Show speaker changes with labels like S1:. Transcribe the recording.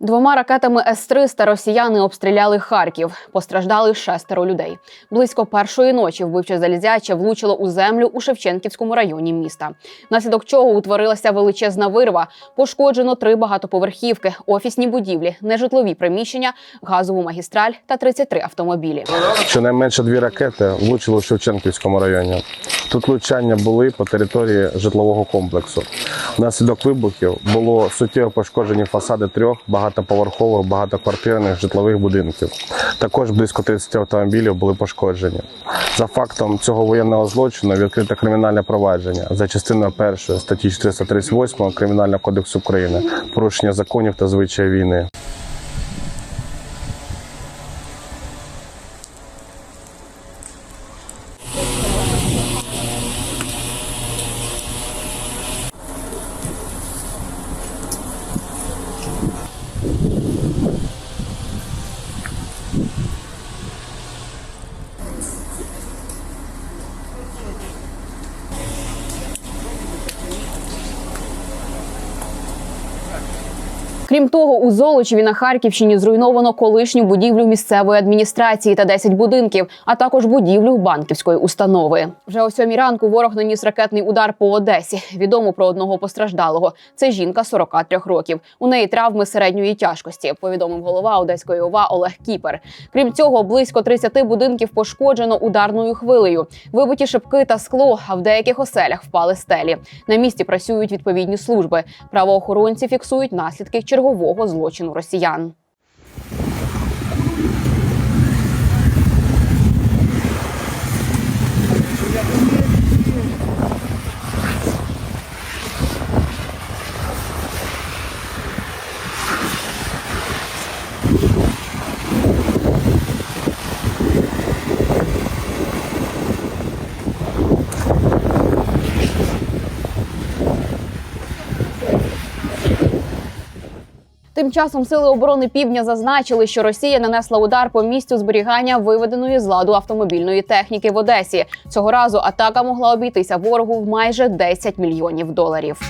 S1: Двома ракетами С-300 росіяни обстріляли Харків. Постраждали шестеро людей. Близько першої ночі вбивче залізяче влучило у землю у Шевченківському районі міста. Внаслідок чого утворилася величезна вирва. Пошкоджено три багатоповерхівки, офісні будівлі, нежитлові приміщення, газову магістраль та 33 автомобілі.
S2: Щонайменше дві ракети влучили у Шевченківському районі. Тут влучання були по території житлового комплексу. Внаслідок вибухів було суттєво пошкоджені фасади трьох багатоповерхових багатоквартирних житлових будинків. Також близько 30 автомобілів були пошкоджені. За фактом цього воєнного злочину відкрите кримінальне провадження за частиною першої статті 438 Кримінального кодексу України порушення законів та звичаїв війни.
S1: Крім того, у Золочеві на Харківщині зруйновано колишню будівлю місцевої адміністрації та 10 будинків, а також будівлю банківської установи. Вже о сьомій ранку ворог наніс ракетний удар по Одесі. Відомо про одного постраждалого. Це жінка 43 років. У неї травми середньої тяжкості. Повідомив голова Одеської ОВА Олег Кіпер. Крім цього, близько 30 будинків пошкоджено ударною хвилею. Вибиті шибки та скло, а в деяких оселях впали стелі. На місці працюють відповідні служби. Правоохоронці фіксують наслідки чергового злочину росіян. Тим часом сили оборони півдня зазначили, що Росія нанесла удар по місцю зберігання виведеної з ладу автомобільної техніки в Одесі. Цього разу атака могла обійтися ворогу в майже 10 мільйонів доларів.